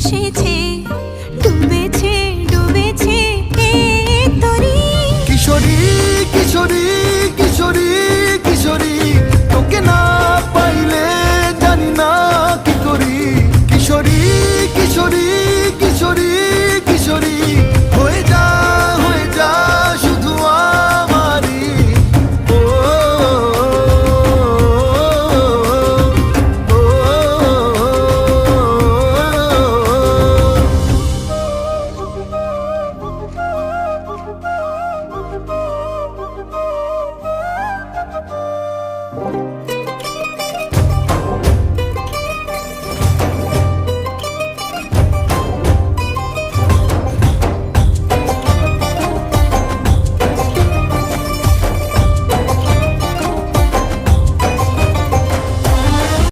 এসেছে ডুবেছে ডুবেছে তরি। কিশোরী কিশোরী